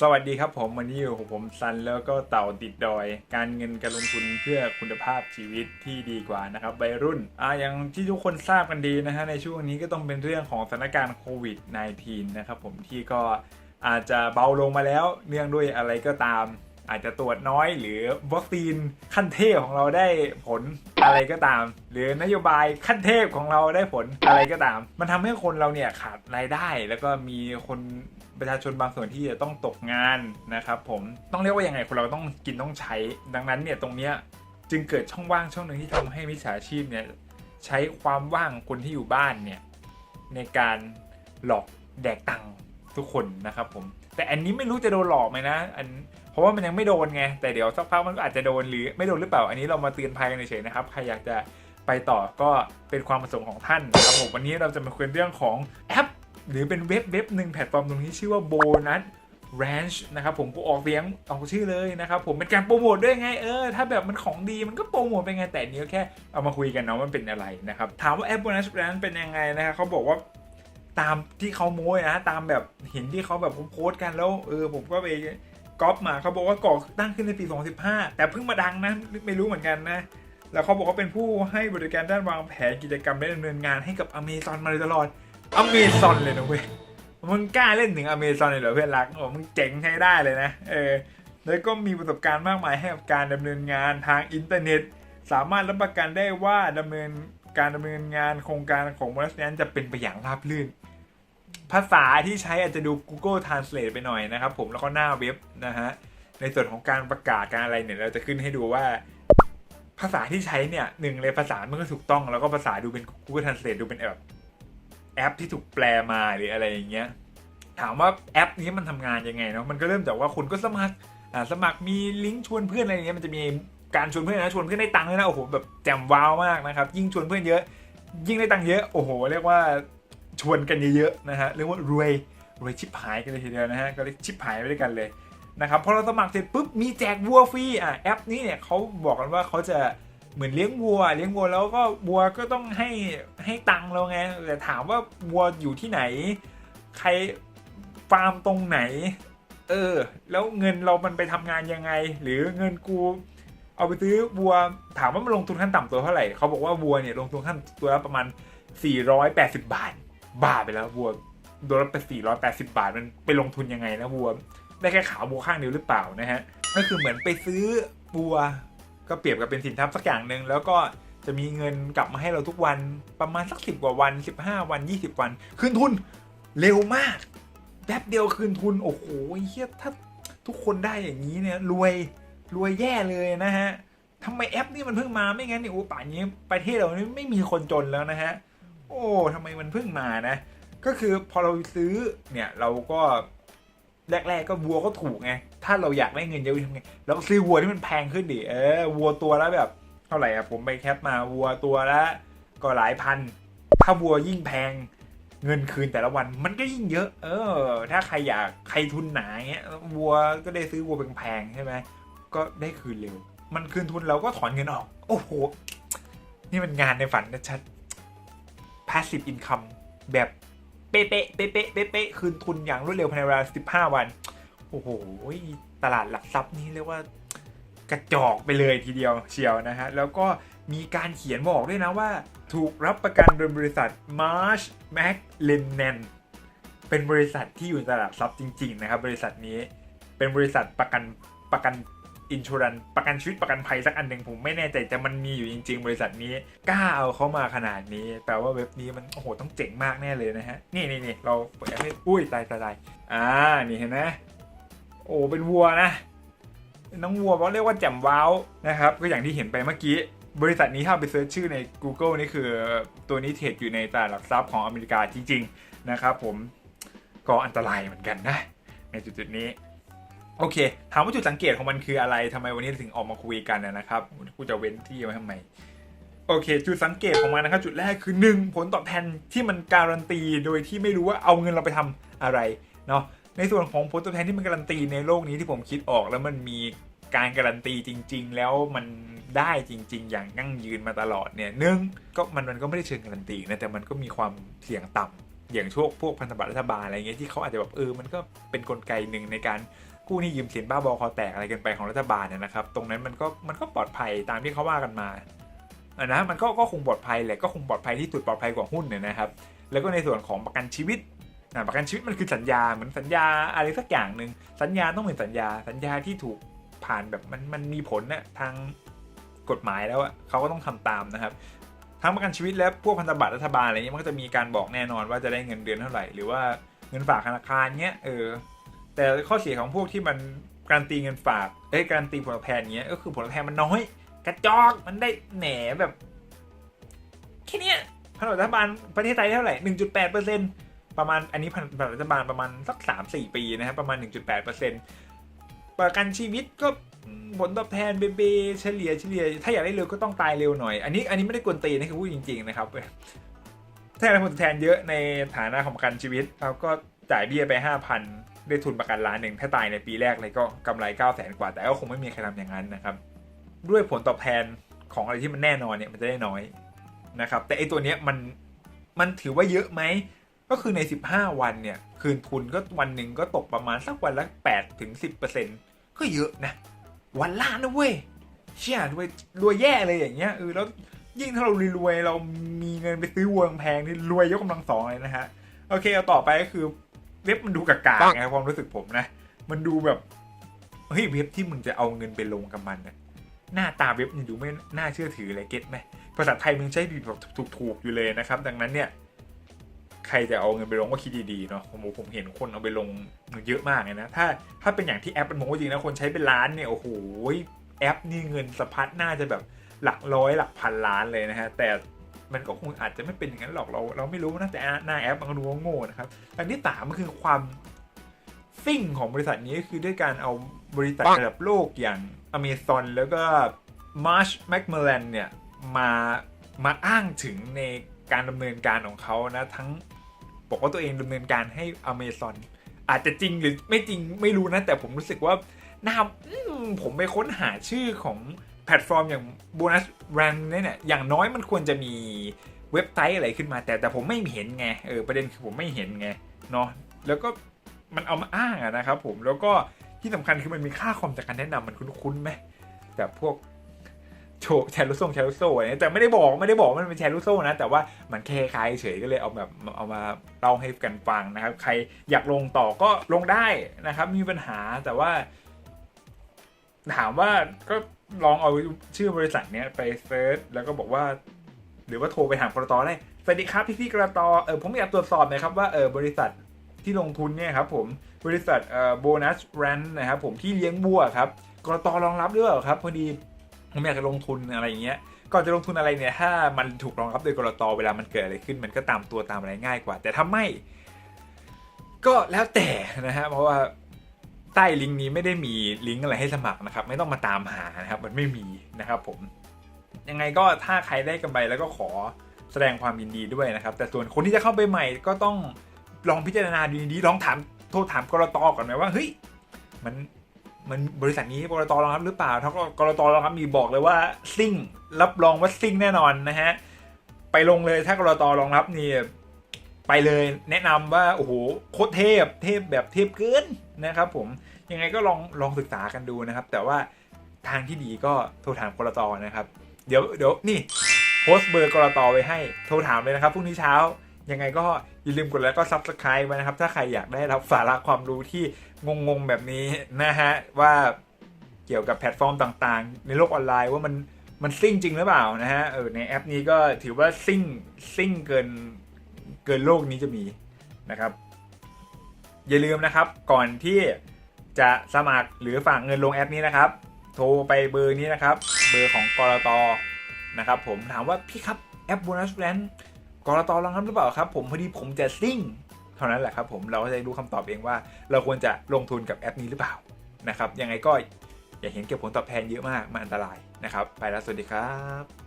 สวัสดีครับผมวันนี้อยู่กับผมซันแล้วก็เต่าติดดอย การเงินการลงทุนเพื่อคุณภาพชีวิตที่ดีกว่านะครับวัยรุ่นอ่าอย่างที่ทุกคนทราบกันดีนะฮะในช่วงนี้ก็ต้องเป็นเรื่องของสถานการณ์โควิด -19 นะครับผมที่ก็อาจจะเบาลงมาแล้วเนื่องด้วยอะไรก็ตาม อาจจะตรวจน้อยหรือวัคซีนขั้นเทพของเราได้ผลอะไรก็ตาม หรือนโยบายขั้นเทพของเราได้ผลอะไรก็ตาม มันทำให้คนเราเนี่ยขาดรายได้ แล้วก็มีคน ประชาชนบางส่วนที่จะต้องตกงานนะครับผมต้องเรียกว่ายังไงคนเราต้องกินต้องใช้ ดังนั้นเนี่ยตรงเนี้ยจึงเกิดช่องว่างช่องหนึ่งที่ทำให้มิจฉาชีพเนี่ยใช้ความว่างคนที่อยู่บ้านเนี่ยในการหลอกแดกตังทุกคนนะครับผมแต่อันนี้ไม่รู้จะโดนหลอกไหมนะอันเพราะว่ามันยังไม่โดนไงแต่เดี๋ยวสักพักมันก็อาจจะโดนหรือไม่โดนหรือเปล่าอันนี้เรามาเตือนภัยกันเฉยๆนะครับใครอยากจะไปต่อก็เป็นความประสงค์ของท่านนะครับผมวันนี้เราจะมาคุยเรื่องของแอป หรือเป็นเว็บเว็บหนึ่งแพลตฟอร์มตรงนี้ชื่อว่า Bonus Ranch นะครับผมกูออกเสียงออกชื่อเลยนะครับผมเป็นการโปรโมทด้วยไงเออถ้าแบบมันของดีมันก็โปรโมทไปไงแต่อันนี้ก็แค่เอามาคุยกันเนาะมันเป็นอะไรนะครับถามว่าแอป Bonus Ranch เป็นยังไงนะครับเขาบอกว่าตามที่เขาโม้ยนะตามแบบเห็นที่เขาแบบโพสต์กันแล้วเออผมก็ไปก๊อปมาเขาบอกว่าก่อตั้งขึ้นในปี 2015 แต่เพิ่งมาดังนะไม่รู้เหมือนกันนะแล้วเขาบอกว่าเป็นผู้ให้บริการด้านวางแผนกิจกรรมและดำเนินงานให้กับอเมซอนมาโดยตลอด อเมซอนเลยนะเว้ย มึงกล้าเล่นถึงอเมซอนเลยเหรอเพื่อนรัก โอ้มึงเจ๋งใช้ได้เลยนะ เออ แล้วก็มีประสบการณ์มากมายให้กับการดำเนินงานทางอินเทอร์เน็ต สามารถรับประกันได้ว่าดำเนินการดำเนินงานโครงการของบริษัทนั้นจะเป็นไปอย่างราบรื่น ภาษาที่ใช้อาจจะดู Google Translate ไปหน่อยนะครับผม แล้วก็หน้าเว็บนะฮะ ในส่วนของการประกาศการอะไรเนี่ย เราจะขึ้นให้ดูว่าภาษาที่ใช้เนี่ยหนึ่งเลยภาษามันก็ถูกต้อง แล้วก็ภาษาดูเป็น Google Translate ดูเป็นแบบ แอปที่ถูกแปลมาหรืออะไรอย่างเงี้ยถามว่าแอปนี้มันทำงานยังไงเนาะมันก็เริ่มจากว่าคุณก็สมัครอ่าสมัครมีลิงก์ชวนเพื่อนอะไรเงี้ยมันจะมีการชวนเพื่อนนะชวนเพื่อนได้ตังค์ด้วยนะโอ้โหแบบแจ่มว้าวมากนะครับยิ่งชวนเพื่อนเยอะ ยิ่งได้ตังค์เยอะโอ้โหเรียกว่าชวนกันเยอะๆนะฮะเรียกว่ารวยรวยชิบหายกันเลยทีเดียวนะฮะก็เลยชิบหายไปด้วยกันเลยนะครับพอเราสมัครเสร็จปุ๊บมีแจกวัวฟรีอะแอปนี้เนี่ยเขาบอกกันว่าเขาจะ เหมือนเลี้ยงวัว เลี้ยงวัวแล้วก็วัวก็ต้องให้ให้ตังค์เราไงแต่ถามว่าวัวอยู่ที่ไหน ใครฟาร์มตรงไหน เออ แล้วเงินเรามันไปทำงานยังไง หรือเงินกูเอาไปซื้อวัวถามว่ามันลงทุนขั้นต่ำตัวเท่าไหร่เขาบอกว่าวัวเนี่ยลงทุนขั้นตัวละประมาณ 480 บาทบ้าไปแล้ววัวโดนไป480 บาทมันไปลงทุนยังไงนะวัวได้แค่ขาวัวข้างเดียวหรือเปล่านะฮะก็คือเหมือนไปซื้อวัว ก็เปรียบกับเป็นสินทรัพย์สักอย่างหนึ่งแล้วก็จะมีเงินกลับมาให้เราทุกวันประมาณสักสิบกว่าวัน 15 วัน 20 วัน คืนทุนเร็วมากแป๊บเดียวคืนทุน โอ้โหเฮียถ้าทุกคนได้อย่างนี้เนี่ยรวยรวยแย่เลยนะฮะทำไมแอปนี่มันเพิ่งมาไม่งั้นเนี่ยโอ้ป่านนี้ประเทศเรานี่ไม่มีคนจนแล้วนะฮะโอ้ทำไมมันเพิ่งมานะ ก็คือพอเราซื้อเนี่ยเราก็แรก ๆ ก็วัวก็ถูกไง ถ้าเราอยากได้เงินเยอะทำไงเราซื้อวัวที่มันแพงขึ้นดิเออวัวตัวละแบบ เท่าไหร่อะผมไปแคปมาวัวตัวละก็หลายพัน ถ้าวัวยิ่งแพงเงินคืนแต่ละวันมันก็ยิ่งเยอะ เออ ถ้าใครอยากใครทุนหนาเงี้ยวัวก็ได้ซื้อวัวแพงๆใช่ไหมก็ได้คืนเร็ว มันคืนทุนเราก็ถอนเงินออก โอ้โห นี่มันงานในฝันนะชัด passive income แบบเป๊ะๆเป๊ะๆเป๊ะๆเป๊ะคืนทุนอย่างรวดเร็วภายในเวลา 15 วัน อ้โหตลาดหลักทรัพย์นี่เรียกว่ากระจอกไปเลยทีเดียวเชียวนะฮะ แล้วก็มีการเขียนบอกด้วยนะว่า ถูกรับประกันโดยบริษัท Marsh Mac Lennan เป็นบริษัทที่อยู่ในตลาดหลักทรัพย์จริง ๆ นะครับ บริษัทนี้เป็นบริษัทประกันประกันอินชูรันประกันชีวิตประกันภัยสักอันหนึ่งผมไม่แน่ใจแต่มันมีอยู่จริง ๆ บริษัทนี้กล้าเอาเขามาขนาดนี้ แปลว่าเว็บนี้มันโอ้โหต้องเจ๋งมากแน่เลยนะฮะนี่นี่นี่เราเปิดให้อุ้ยตายตายตายอ่านี่เห็นไหม โอ้เป็นวัวนะน้องวัวเขาเรียกว่าแจ่มว้าวนะครับ ก็อย่างที่เห็นไปเมื่อกี้ บริษัทนี้ถ้าไปเซิร์ชชื่อใน Google นี่คือตัวนี้เทรดอยู่ในตลาดหลักทรัพย์ของอเมริกาจริง ๆ นะครับผมก็อันตรายเหมือนกันนะ ในจุดๆนี้โอเค ถามว่าจุดสังเกตของมันคืออะไรทำไมวันนี้ถึงออกมาคุยกันนะครับกูจะเว้นที่ไว้ทำไม โอเค จุดสังเกตของมันนะครับ จุดแรกคือ 1 ผลตอบแทนที่มันการันตี โดยที่ไม่รู้ว่าเอาเงินเราไปทำอะไรเนาะ ในส่วนของผลตอบแทนที่มันการันตีในโลกนี้ที่ผมคิดออกแล้วมันมีการการันตีจริง ๆ แล้วมันได้จริง ๆ อย่างยั่งยืนมาตลอดเนี่ยนึ่งก็มันมันก็ไม่ได้เชิงการันตีนะแต่มันก็มีความเสี่ยงต่ำอย่างช่วงพวกพันธบัตรรัฐบาลอะไรเงี้ยที่เขาอาจจะแบบเออมันก็เป็นกลไกหนึ่งในการกู้นี้ยืมสินบ้าบอคอแตกอะไรกันไปของรัฐบาลเนี่ยนะครับ ตรงนั้นมันก็มันก็ปลอดภัยตามที่เขาว่ากันมาอะนะมันก็ก็คงปลอดภัยแหละก็คงปลอดภัยที่สุดปลอดภัยกว่าหุ้นเนี่ยนะครับ แล้วก็ในส่วนของประกันชีวิต นะประกันชีวิตมันคือสัญญาเหมือนสัญญาอะไรสักอย่างหนึ่งสัญญาต้องเป็นสัญญา สัญญาที่ถูกผ่านแบบมันมันมีผลนะทางกฎหมายแล้วอะเขาก็ต้องทำตามนะครับทั้งประกันชีวิตและพวกพันธบัตรรัฐบาลอะไรเงี้ยมันก็จะมีการบอกแน่นอนว่าจะได้เงินเดือนเท่าไหร่หรือว่าเงินฝากธนาคารเงี้ยเออแต่ข้อเสียของพวกที่มันการนตีเงินฝากเอ้ยการนตีผลตอบแทนเงี้ยก็คือผลตอบแทนมันน้อย กระจอกมันได้แหนแบบแค่นี้พันธบัตรรัฐบาลประเทศไทยเท่าไหร่หนึ่งจุดแปดเปอร์เซ็นต์ ประมาณอันนี้พันธบัตรรัฐบาลประมาณสักสามสี่ปีนะครับประมาณหนึ่งจุดแปดเปอร์เซ็นประกันชีวิตก็ผลตอบแทนเบเบเฉลี่ยเฉลี่ย ถ้าอยากได้เร็วก็ต้องตายเร็วหน่อย อันนี้อันนี้ไม่ได้กวนตีนนะคือพูดจริง ๆ นะครับถ้าอยากได้ผลตอบแทนเยอะในฐานะของประกันชีวิตเราก็จ่ายเบี้ยไป 5,000 ได้ทุนประกันล้านหนึ่งถ้าตายในปีแรกเลยก็กำไร 9 0 0 0 0 0กว่า แต่ก็คงไม่มีใครทำอย่างนั้นนะครับ ด้วยผลตอบแทนของอะไรที่มันแน่นอนเนี่ยมันจะได้น้อยนะครับแต่ไอตัวเนี้ยมันมันถือว่าเยอะไหม ก็คือใน 15 วันเนี่ย คืนทุนก็วันหนึ่งก็ตกประมาณสักวันละ8ถึง10%ก็เยอะนะ วันละนะเว้ยเชี่ยรวยรวยแย่เลยอย่างเงี้ยเออแล้วยิ่งถ้าเรารวยเรามีเงินไปซื้อวัวแพงนี่รวยยกกำลังสองเลยนะฮะโอเคเอาต่อไปก็คือเว็บมันดูกากาไงความรู้สึกผมนะ มันดูแบบเฮ้ยเว็บที่มึงจะเอาเงินไปลงกับมันเนี่ยหน้าตาเว็บมันดูไม่น่าเชื่อถือเลยเก็ตไหมภาษาไทยมึงใช้ผิดแบบถูกๆอยู่เลยนะครับ ดังนั้นเนี่ย รจะเอาเงินไปลงก็คิดดีๆเนาะผมผมเห็นคนเอาไปลงเยอะมากเลยนะ ถ้าถ้าเป็นอย่างที่แอปมันโม้จริงนะคนใช้เป็นล้านเนี่ยโอ้โหแอปนี่เงินสะพัดน่าจะแบบหลักร้อยหลักพันล้านเลยนะฮะแต่มันก็คงอาจจะไม่เป็นอย่างนั้นหรอกเราเราไม่รู้นะแต่หน้าแอปมันก็ดูว่าโง่นะครับอันที่สามก็คือความซิ่งของบริษัทนี้คือด้วยการเอาบริษัทระดับโลกอย่าง Amazon แล้วก็ Marsh McMillan เนี่ยมามาอ้างถึงในการดำเนินการของเขานะ ทั้ง บอกว่าตัวเองดำเนินการให้ Amazon อาจจะจริงหรือไม่จริงไม่รู้นะ แต่ผมรู้สึกว่าน่าผมไปค้นหาชื่อของแพลตฟอร์มอย่าง Bonus Brand เนี่ยอย่างน้อยมันควรจะมีเว็บไซต์อะไรขึ้นมา แต่แต่ผมไม่เห็นไงเออประเด็นคือผมไม่เห็นไงเนาะแล้วก็มันเอามาอ้างะนะครับผมแล้วก็ที่สำคัญคือมันมีค่าคอมจากการแนะนำมันคุ้นๆไหมแบบพวก โชว์แชร์ลูกโซ่แชร์ลูกโซ่อะไรเงี้ยแต่ไม่ได้บอกไม่ได้บอกมันเป็นแชร์ลูกโซ่นะ แต่ว่ามันแค่คล้ายเฉยก็เลยเอาแบบเอามาเล่าให้กันฟังนะครับ ใครอยากลงต่อก็ลงได้นะครับ มีปัญหาแต่ว่า ถามว่าก็ลองเอาชื่อบริษัทเนี้ยไปเซิร์ชแล้วก็บอกว่า หรือว่าโทรไปถามกรตอได้สวัสดีครับพี่พี่ๆกรตอเออผมอยากตรวจสอบนะครับว่าเออบริษัทที่ลงทุนเนี่ยครับผมบริษัทเอ่อโบนัสแรนนะครับผมที่เลี้ยงบัวครับกรตอรองรับหรือเปล่าครับ พอดี ผมอยากจะลงทุนอะไรอย่างเงี้ยก่อนจะลงทุนอะไรเนี่ยถ้ามันถูกรองรับโดยกรตเวลามันเกิดอะไรขึ้น มันก็ตามตัวตามอะไรง่ายกว่า แต่ถ้าไม่ ก็แล้วแต่นะฮะเพราะว่าใต้ลิงก์นี้ไม่ได้มีลิงก์อะไรให้สมัครนะครับ ไม่ต้องมาตามหานะครับ มันไม่มีนะครับ ผม ยังไงก็ถ้าใครได้กำไรแล้วก็ขอแสดงความยินดีด้วยนะครับ แต่ส่วนคนที่จะเข้าไปใหม่ก็ต้องลองพิจารณาดูดีๆลองถามโทรถามกรตก่อนไหมว่าเฮ้ยมัน มันบริษัทนี้กรตรองรับหรือเปล่าถ้ากรตรองรับมีบอกเลยว่าซิ่งรับรองว่าซิ่งแน่นอนนะฮะไปลงเลยถ้ากรตรองรับนี่ไปเลยแนะนำว่าโอ้โหโคตรเทพเทพแบบเทพเกินนะครับ ผมยังไงก็ลองลองศึกษากันดูนะครับ แต่ว่าทางที่ดีก็โทรถามกรตนะครับ เดี๋ยวเดี๋ยวนี่โพสต์เบอร์กรตไว้ให้โทรถามเลยนะครับพรุ่งนี้เช้า ยังไงก็อย่าลืมกดไลค์ก็ subscribe ไว้นะครับ ถ้าใครอยากได้รับสาระความรู้ที่งงๆแบบนี้นะฮะ ว่าเกี่ยวกับแพลตฟอร์มต่างๆ ในโลกออนไลน์ว่ามันมันซิ่งจริงหรือเปล่านะฮะเออในแอปนี้ก็ถือว่าซิ่งซิ่งเกินเกินโลกนี้จะมีนะครับ อย่าลืมนะครับก่อนที่จะสมัครหรือฝากเงินลงแอปนี้นะครับ โทรไปเบอร์นี้นะครับ เบอร์ของกรตนะครับ ผมถามว่าพี่ครับแอป Bonus Brand กรตรองรับหรือเปล่าครับ ผมพอดีผมจะซิ่ง เท่านั้นแหละครับผมเราก็จะรู้คำตอบเองว่า เราควรจะลงทุนกับแอปนี้หรือเปล่านะครับยังไงก็อย่าเห็นเก็บผลตอบแทนเยอะมากมันอันตรายนะครับ ไปแล้วสวัสดีครับ